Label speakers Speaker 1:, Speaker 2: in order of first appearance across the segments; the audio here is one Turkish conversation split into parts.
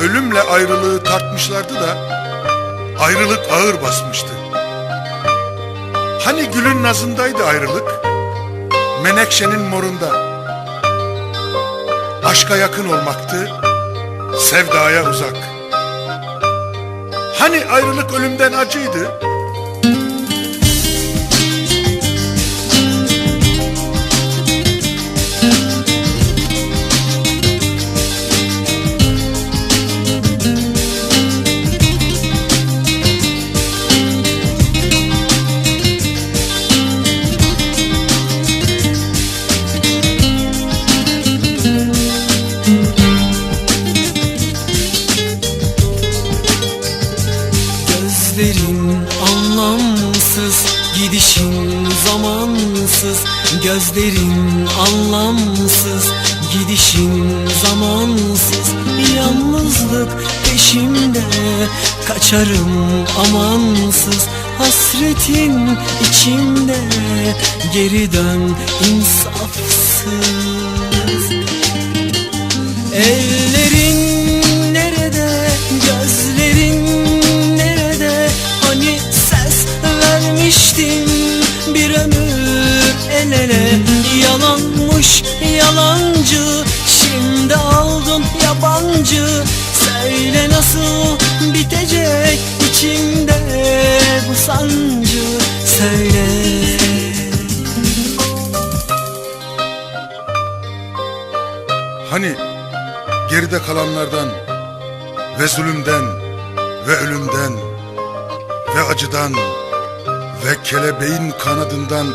Speaker 1: ölümle ayrılığı tartmışlardı da ayrılık ağır basmıştı. Hani gülün nazındaydı ayrılık, menekşenin morunda. Aşka yakın olmaktı, sevdaya uzak. Hani ayrılık ölümden acıydı,
Speaker 2: Gözlerin anlamsız Gidişin zamansız. Gözlerin anlamsız Gidişin zamansız. Yalnızlık peşimde Kaçarım amansız. Hasretin içimde Geri dön insafsız. Ellerin ele Yalanmış yalancı, şimdi aldın yabancı. Söyle nasıl bitecek içimde bu sancı? Söyle.
Speaker 1: Hani geride kalanlardan ve zulümden ve ölümden ve acıdan ve kelebeğin kanadından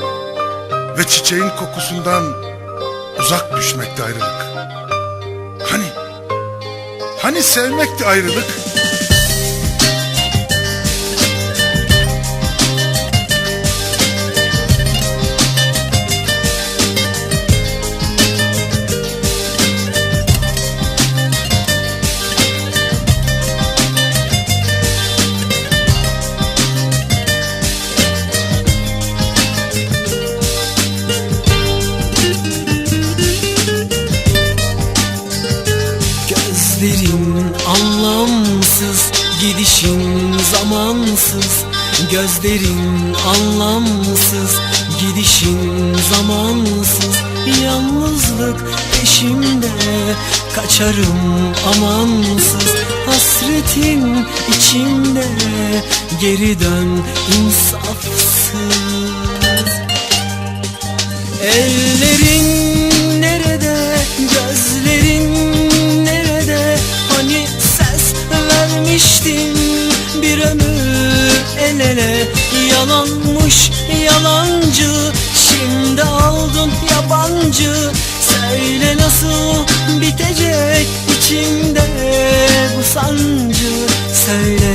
Speaker 1: ve çiçeğin kokusundan uzak düşmekti ayrılık. Hani hani sevmekti ayrılık.
Speaker 2: Gözlerin anlamsız Gidişin zamansız. Gözlerin anlamsız Gidişin zamansız. Yalnızlık peşimde Kaçarım amansız. Hasretin içimde Geri dön insafsız. Ellerin için bir ömür el ele. Yalanmış yalancı şimdi aldın yabancı. Söyle nasıl bitecek içimde bu sancı? Söyle